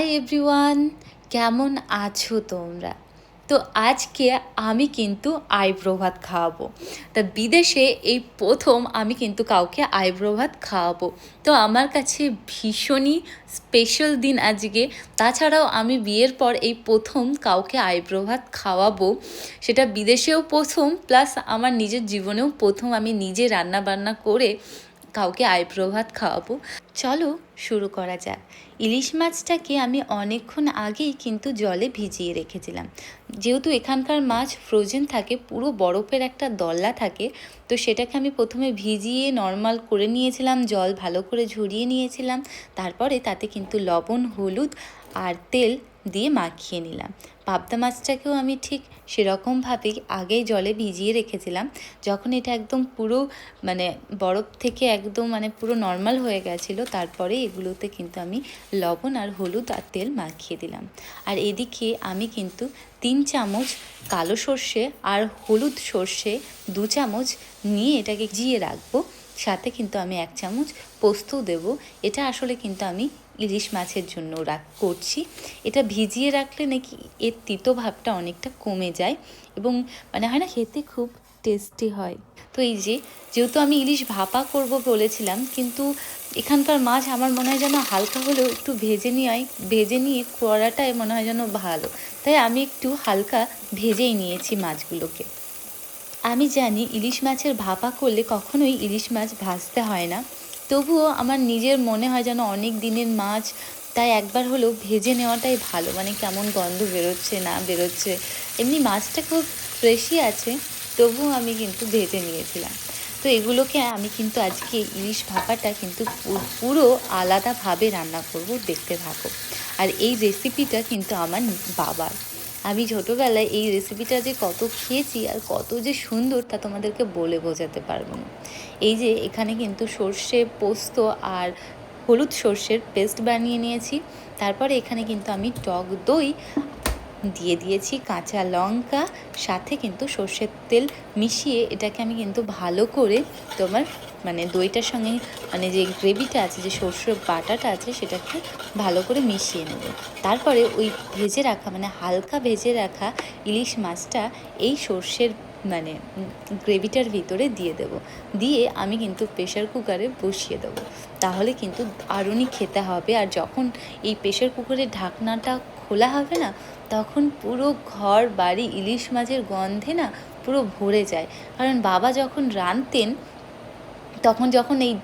Hi everyone, কেমন আছো তোমরা? তো আজকে আমি কিন্তু আইব্রো ভাত খাওয়াবো। তা বিদেশে এই প্রথম আমি কিন্তু কাউকে আইব্রো ভাত খাওয়াবো। তো আমার কাছে ভীষণই স্পেশাল দিন আজকে। তাছাড়াও আমি বিয়ের পর এই প্রথম কাউকে আইব্রো ভাত খাওয়াবো। সেটা বিদেশেও প্রথম প্লাস আমার নিজের জীবনেও প্রথম আমি নিজে রান্না বান্না করে কাউকে আইব্রো ভাত খাওয়াবো। চলো শুরু করা যাক। ইলিশ মাছটাকে আমি অনেকক্ষণ আগেই কিন্তু জলে ভিজিয়ে রেখেছিলাম। যেহেতু এখানকার মাছ ফ্রোজেন থাকে, পুরো বরফের একটা দল্লা থাকে, তো সেটাকে আমি প্রথমে ভিজিয়ে নর্মাল করে নিয়েছিলাম, জল ভালো করে ঝরিয়ে নিয়েছিলাম। তারপরে তাতে কিন্তু লবণ, হলুদ আর তেল দিয়ে মাখিয়ে নিলাম। পাবদা মাছটাকেও আমি ঠিক সেরকমভাবেই আগেই জলে ভিজিয়ে রেখেছিলাম। যখন এটা একদম পুরো মানে বরফ থেকে একদম মানে পুরো নর্মাল হয়ে গেছিল, তারপরে এগুলোতে কিন্তু আমি লবণ আর হলুদ আর তেল মাখিয়ে দিলাম। আর এদিকে আমি কিন্তু তিন চামচ কালো সর্ষে আর হলুদ সর্ষে দু চামচ নিয়ে এটাকে জিয়ে রাখব। সাথে কিন্তু আমি এক চামচ পোস্তও দেব। এটা আসলে কিন্তু আমি ইলিশ মাছের জন্য রাখ, করছি। এটা ভিজিয়ে রাখলে নাকি এর তিতো ভাবটা অনেকটা কমে যায় এবং মানে হয় না, খেতে খুব টেস্টি হয়। তো এই যে, যেহেতু আমি ইলিশ ভাপা করব বলেছিলাম, কিন্তু এখানকার মাছ আমার মনে হয় যেন হালকা হলেও একটু ভেজে নিয়ে ভেজে নিয়ে করাটাই মনে হয় যেন ভালো। তাই আমি একটু হালকা ভেজেই নিয়েছি মাছগুলোকে। আমি জানি ইলিশ মাছের ভাপা করলে কখনোই ইলিশ মাছ ভাজতে হয় না। তবুও আমার নিজের মনে হয় যেন অনেক দিনের মাছ, তাই একবার হলেও ভেজে নেওয়াটাই ভালো। মানে কেমন গন্ধ বেরোচ্ছে, না বেরোচ্ছে। এমনি মাছটা খুব ফ্রেশই আছে, তবুও আমি কিন্তু ভেজে নিয়েছিলাম। তো এগুলোকে আমি কিন্তু আজকে ইলিশ ভাপাটা কিন্তু পুরো আলাদাভাবে রান্না করব, দেখতে থাকো। আর এই রেসিপিটা কিন্তু আমার বাবার। আমি ছোটোবেলায় এই রেসিপিটা যে কত খেয়েছি আর কত যে সুন্দর তা তোমাদেরকে বলে বোঝাতে পারব না। এই যে এখানে কিন্তু সর্ষে পোস্ত আর হলুদ সর্ষের পেস্ট বানিয়ে নিয়েছি। তারপরে এখানে কিন্তু আমি টক দই দিয়ে দিয়েছি, কাঁচা লঙ্কা, সাথে কিন্তু সর্ষের তেল মিশিয়ে এটাকে আমি কিন্তু ভালো করে তোমার মানে দইটার সঙ্গে মানে যে গ্রেভিটা আছে, যে সর্ষের বাটাটা আছে সেটাকে ভালো করে মিশিয়ে নেব। তারপরে ওই ভেজে রাখা মানে হালকা ভেজে রাখা ইলিশ মাছটা এই সর্ষের মানে গ্রেভিটার ভিতরে দিয়ে দেব। দিয়ে আমি কিন্তু প্রেশার কুকারে বসিয়ে দেবো। তাহলে কিন্তু দারুণই খেতে হবে। আর যখন এই প্রেশার কুকারের ঢাকনাটা খোলা হবে না, তখন পুরো ঘর বাড়ি ইলিশ মাছের গন্ধে না পুরো ভরে যায়। কারণ বাবা যখন রাঁধতেন তখন যখন এই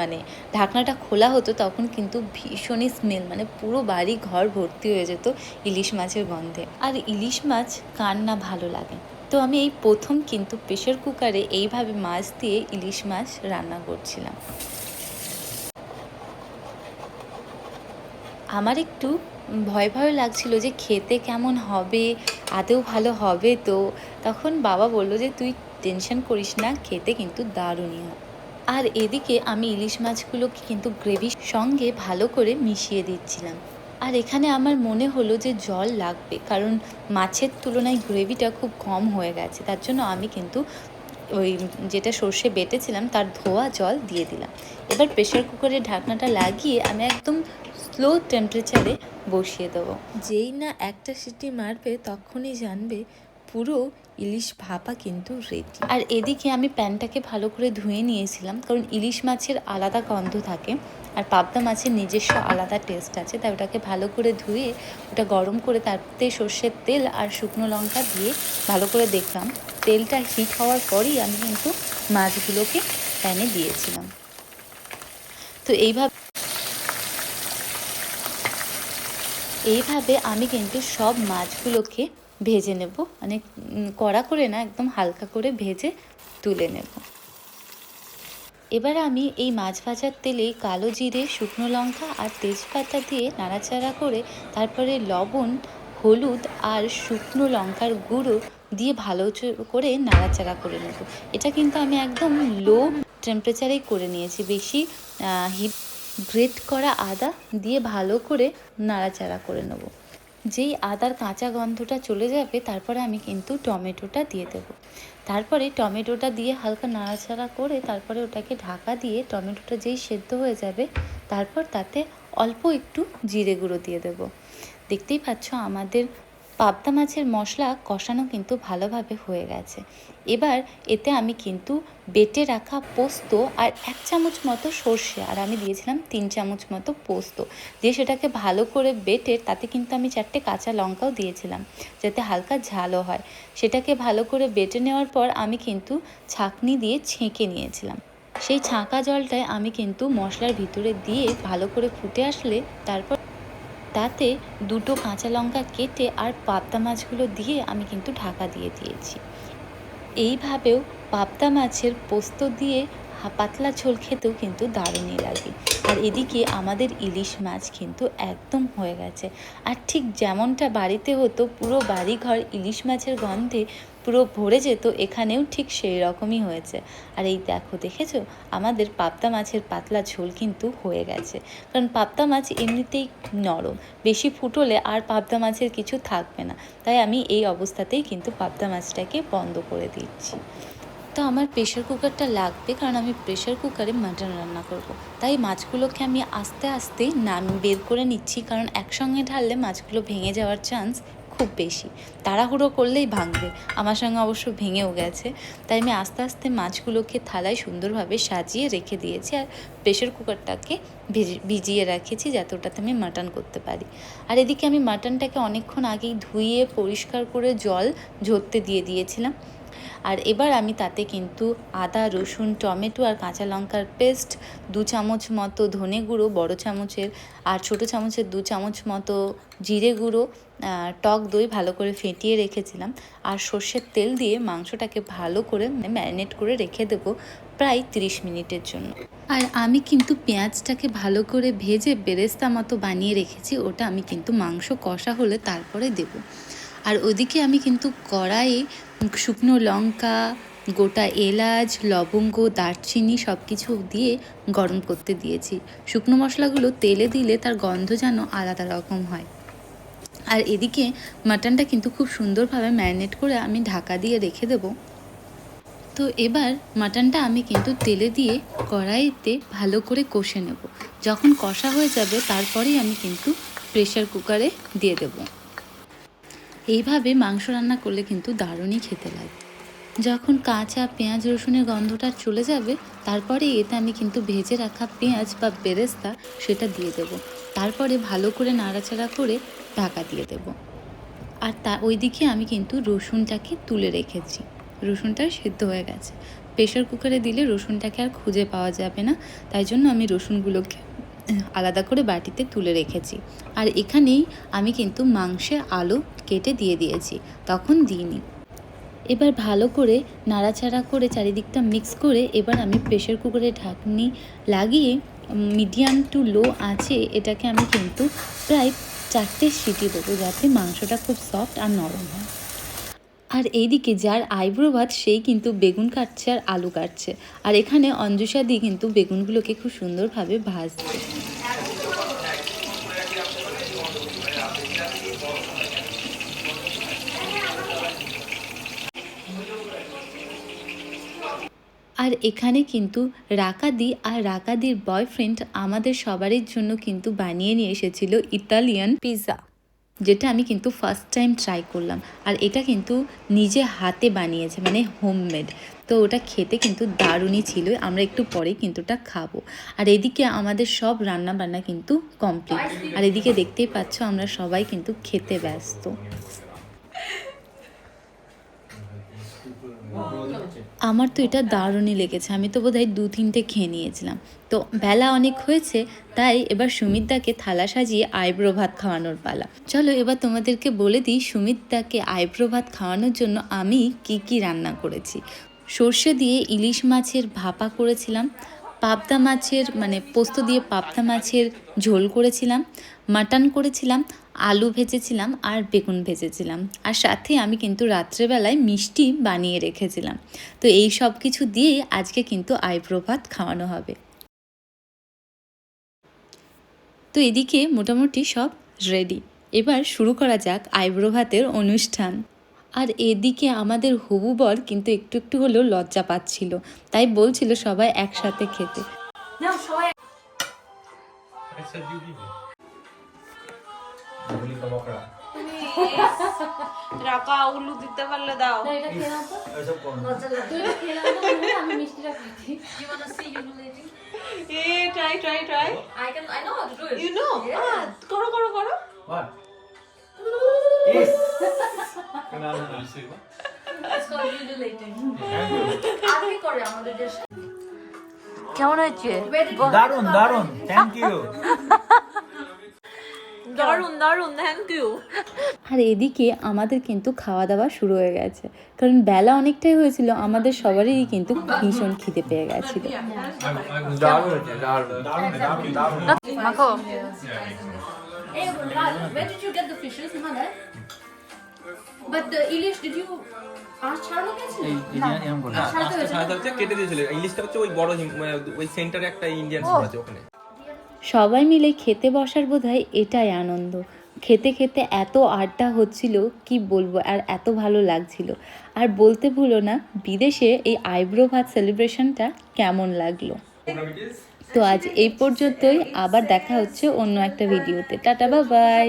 মানে ঢাকনাটা খোলা হতো তখন কিন্তু ভীষণই স্মেল মানে পুরো বাড়ি ঘর ভর্তি হয়ে যেত ইলিশ মাছের গন্ধে। আর ইলিশ মাছ কার না ভালো লাগে? তো আমি এই প্রথম কিন্তু প্রেশার কুকারে এইভাবে মাছ দিয়ে ইলিশ মাছ রান্না করছিলাম। আমার একটু ভয় ভয় লাগছিল যে খেতে কেমন হবে, আদৌ ভালো হবে তো। তখন বাবা বলল যে, তুই টেনশন করিস না, খেতে কিন্তু দারুণই হয় আর এদিকে আমি ইলিশ মাছগুলোকে কিন্তু গ্রেভির সঙ্গে ভালো করে মিশিয়ে দিচ্ছিলাম। আর এখানে আমার মনে হলো যে জল লাগবে, কারণ মাছের তুলনায় গ্রেভিটা খুব কম হয়ে গেছে। তার জন্য আমি কিন্তু ওই যেটা সর্ষে বেটেছিলাম, তার ধোয়া জল দিয়ে দিলাম। এবার প্রেশার কুকারের ঢাকনাটা লাগিয়ে আমি একদম স্লো টেম্পারেচারে বসিয়ে দেবো। যেই না একটা সিটি মারবে, তখনই জানবে পুরো ইলিশ ভাপা কিন্তু রেডি। আর এদিকে আমি প্যানটাকে ভালো করে ধুয়ে নিয়েছিলাম, কারণ ইলিশ মাছের আলাদা গন্ধ থাকে আর পাবদা মাছের নিজস্ব আলাদা টেস্ট আছে, তাই ওটাকে ভালো করে ধুয়ে ওটা গরম করে তারপরে সর্ষের তেল আর শুকনো লঙ্কা দিয়ে ভালো করে দেখলাম। তেলটা হিট হওয়ার পরই আমি কিন্তু মাছগুলোকে প্যানে দিয়েছিলাম। তো এইভাবে এইভাবে আমি কিন্তু সব মাছগুলোকে ভেজে নেব। মানে কড়া করে না, একদম হালকা করে ভেজে তুলে নেব। এবার আমি এই মাছ ভাজার তেলে কালো জিরে, শুকনো লঙ্কা আর তেজপাতা দিয়ে নাড়াচাড়া করে তারপরে লবণ, হলুদ আর শুকনো লঙ্কার গুঁড়ো দিয়ে ভালো করে নাড়াচাড়া করে নেব। এটা কিন্তু আমি একদম লো টেম্পারেচারেই করে নিয়েছি। বেশি হিট গ্রেট করা আদা দিয়ে ভালো করে নাড়াচাড়া করে নেব। যেই আদার কাঁচা গন্ধটা চলে যাবে, তারপরে আমি কিন্তু টমেটোটা দিয়ে দেব। তারপরে টমেটোটা দিয়ে হালকা নাড়াচাড়া করে তারপরে ওটাকে ঢাকা দিয়ে টমেটোটা যেই সেদ্ধ হয়ে যাবে, তারপর তাতে অল্প একটু জিরে গুঁড়ো দিয়ে দেব। দেখতেই পাচ্ছ আমাদের পাবদা মাছের মশলা কষানো কিন্তু ভালোভাবে হয়ে গেছে। এবার এতে আমি কিন্তু বেটে রাখা পোস্ত আর এক চামচ মতো সর্ষে, আর আমি দিয়েছিলাম তিন চামচ মতো পোস্ত। দিয়ে সেটাকে ভালো করে বেটে তাতে কিন্তু আমি চারটে কাঁচা লঙ্কাও দিয়েছিলাম, যাতে হালকা ঝালও হয়। সেটাকে ভালো করে বেটে নেওয়ার পর আমি কিন্তু ছাঁকনি দিয়ে ছেঁকে নিয়েছিলাম। সেই ছাঁকা জলটায় আমি কিন্তু মশলার ভিতরে দিয়ে ভালো করে ফুটে আসলে তারপর তাতে দুটো কাঁচা লঙ্কা কেটে আর পাবদা মাছগুলো দিয়ে আমি কিন্তু ঢাকা দিয়ে দিয়েছি। এইভাবেও পাবদা মাছের পোস্ত দিয়ে পাতলা ঝোল খেতেও কিন্তু দারুণই লাগে। আর এদিকে আমাদের ইলিশ মাছ কিন্তু একদম হয়ে গেছে। আর ঠিক যেমনটা বাড়িতে হতো, পুরো বাড়িঘর ইলিশ মাছের গন্ধে পুরো ভরে যেত, এখানেও ঠিক সেই রকমই হয়েছে। আর এই দেখো, দেখেছ? আমাদের পাবদা মাছের পাতলা ঝোল কিন্তু হয়ে গেছে। কারণ পাবদা মাছ এমনিতেই নরম, বেশি ফুটলে আর পাবদা মাছের কিছু থাকবে না। তাই আমি এই অবস্থাতেই কিন্তু পাবদা মাছটাকে বন্ধ করে দিচ্ছি। তো আমার প্রেশার কুকারটা লাগবে কারণ আমি প্রেশার কুকারে মাটন রান্না করব। তাই মাছগুলোকে আমি আস্তে আস্তে নাম বের করে নিচ্ছি কারণ একসঙ্গে ঢাললে মাছগুলো ভেঙে যাওয়ার চান্স খুব বেশি। তাড়াহুড়ো করলেই ভাঙবে। আমার সঙ্গে অবশ্য ভেঙেও গেছে। তাই আমি আস্তে আস্তে মাছগুলোকে থালায় সুন্দরভাবে সাজিয়ে রেখে দিয়েছি আর প্রেশার কুকারটাকে ভিজি- ভিজিয়ে রাখেছি যাতে ওটাতে আমি মাটন করতে পারি। আর এদিকে আমি মাটনটাকে অনেকক্ষণ আগেই ধুইয়ে পরিষ্কার করে জল ঝরতে দিয়ে দিয়েছিলাম। আর এবার আমি তাতে কিন্তু আদা, রসুন, টমেটো আর কাঁচা লঙ্কার পেস্ট, দু চামচ মতো ধনে গুঁড়ো, বড় চামচের আর ছোট চামচের দু চামচ মতো জিরে গুঁড়ো টক দই ভালো করে ফেটিয়ে রেখেছিলাম। আর সর্ষের তেল দিয়ে মাংসটাকে ভালো করে ম্যারিনেট করে রেখে দেবো প্রায় তিরিশ মিনিটের জন্য। আর আমি কিন্তু পেঁয়াজটাকে ভালো করে ভেজে বেরেস্তা মতো বানিয়ে রেখেছি, ওটা আমি কিন্তু মাংস কষা হলে তারপরে দেবো। আর ওদিকে আমি কিন্তু কড়াইয়ে শুকনো লঙ্কা, গোটা এলাচ, লবঙ্গ, দারচিনি সব কিছু দিয়ে গরম করতে দিয়েছি। শুকনো মশলাগুলো তেলে দিলে তার গন্ধ যেন আলাদা রকম হয়। আর এদিকে মাটনটা কিন্তু খুব সুন্দরভাবে ম্যারিনেট করে আমি ঢাকা দিয়ে রেখে দেবো। তো এবার মাটনটা আমি কিন্তু তেলে দিয়ে কড়াইতে ভালো করে কষে নেব। যখন কষা হয়ে যাবে তারপরেই আমি কিন্তু প্রেশার কুকারে দিয়ে দেবো। এইভাবে মাংস রান্না করলে কিন্তু দারুণই খেতে লাগে। যখন কাঁচা পেঁয়াজ রসুনের গন্ধটা চলে যাবে, তারপরে এতে আমি কিন্তু ভেজে রাখা পেঁয়াজ বা বেরেস্তা সেটা দিয়ে দেব। তারপরে ভালো করে নাড়াচাড়া করে ঢাকা দিয়ে দেব। আর তা ওইদিকে আমি কিন্তু রসুনটাকে তুলে রেখেছি। রসুনটা সিদ্ধ হয়ে গেছে। প্রেশার কুকারে দিলে রসুনটাকে আর খুঁজে পাওয়া যাবে না। তাই জন্য আমি রসুনগুলোকে আলাদা করে বাটিতে তুলে রেখেছি। আর এখানেই আমি কিন্তু মাংসের আলু কেটে দিয়ে দিয়েছি। তখন দিইনি। এবার ভালো করে নাড়াচাড়া করে চারিদিকটা মিক্স করে এবার আমি প্রেশার কুকারে ঢাকনি লাগিয়ে মিডিয়াম টু লো আছে এটাকে আমি কিন্তু প্রায় চারটে সিটি দেবো যাতে মাংসটা খুব সফট আর নরম হয়। আর এইদিকে যার আইব্রো ভাত, সেই কিন্তু বেগুন কাটছে আর আলু কাটছে। আর এখানে অঞ্জুষা দি কিন্তু বেগুনগুলোকে খুব সুন্দরভাবে ভাজছে। আর এখানে কিন্তু রাকাদি আর রাকাদির বয়ফ্রেন্ড আমাদের সবারই জন্য কিন্তু বানিয়ে নিয়ে এসেছিল ইতালিয়ান পিৎজা যেটা আমি কিন্তু ফার্স্ট টাইম ট্রাই করলাম। আর এটা কিন্তু নিজে হাতে বানিয়েছে মানে হোমমেড তো ওটা খেতে কিন্তু দারুণই ছিল, আমরা একটু পরে কিন্তু ওটা খাব। আর এদিকে আমাদের সব রান্না বান্না কিন্তু কমপ্লিট আর এদিকে দেখতেই পাচ্ছ, আমরা সবাই কিন্তু খেতে ব্যস্ত। আমার তো এটা দারুণই লেগেছে। আমি তো বোধহয় দু, তিনটে খেয়ে নিয়েছিলাম। তো বেলা অনেক হয়েছে, তাই এবার সুমিতদাকে থালা সাজিয়ে আইব্রো ভাত খাওয়ানোর পালা। চলো এবার তোমাদেরকে বলে দিই সুমিতদাকে আইব্রো ভাত খাওয়ানোর জন্য আমি কি কি রান্না করেছি। সর্ষে দিয়ে ইলিশ মাছের ভাপা করেছিলাম পাবদা মাছের মানে পোস্ত দিয়ে পাবদা মাছের ঝোল করেছিলাম, মাটন করেছিলাম, আলু ভেজেছিলাম আর বেগুন ভেজেছিলাম। আর সাথে আমি কিন্তু রাত্রেবেলায় মিষ্টি বানিয়ে রেখেছিলাম। তো এই সব কিছু দিয়েই আজকে কিন্তু আইব্রো ভাত খাওয়ানো হবে। তো এদিকে মোটামুটি সব রেডি। এবার শুরু করা যাক আইব্রো ভাতের অনুষ্ঠান। আর এদিকে আমাদের হবু বর কিন্তু একটু একটু হলেও লজ্জা পাচ্ছিল। তাই বলছিল সবাই একসাথে খেতে। কাবাকড়া রাকা উলু দিতে পারলে দাও। করো a try try try. You know করো করো? Yes. কেমন হয়েছে? দারুণ দারুণ থ্যাংক ইউ দারুণ দারুণ থ্যাংক ইউ আর এদিকে আমাদের কিন্তু খাওয়া দাওয়া শুরু হয়ে গেছে। কারণ বেলা অনেকটাই হয়েছিল আমাদের সবারই কিন্তু ভীষণ খিদে পেয়ে গেছিল। দারুণ হয়েছে দারুণ দারুণ দারুণ দারুণ মাখো। Hey, Raj, where did you get the fishes, Mother? But the Ilish, did you ছাড়ানো গেছিল এই ইন্ডিয়ান এরকম করে আজ ছাড়াতে হয়েছে। সাদা হচ্ছে কেটে দিয়েছিল। ইলিশটা হচ্ছে ওই বড় মানে ওই সেন্টারে একটা ইন্ডিয়ান স্টোর আছে ওখানে। সবাই মিলে খেতে বসার বোধহয় এটাই আনন্দ। খেতে খেতে এত আড্ডা হচ্ছিল কি বলব আর এত ভালো লাগছিল। আর বলতে ভুলো না বিদেশে এই আইব্রো ভাত সেলিব্রেশনটা কেমন লাগল। তো আজ এই পর্যন্তই আবার দেখা হচ্ছে অন্য একটা ভিডিওতে টাটা বা বাই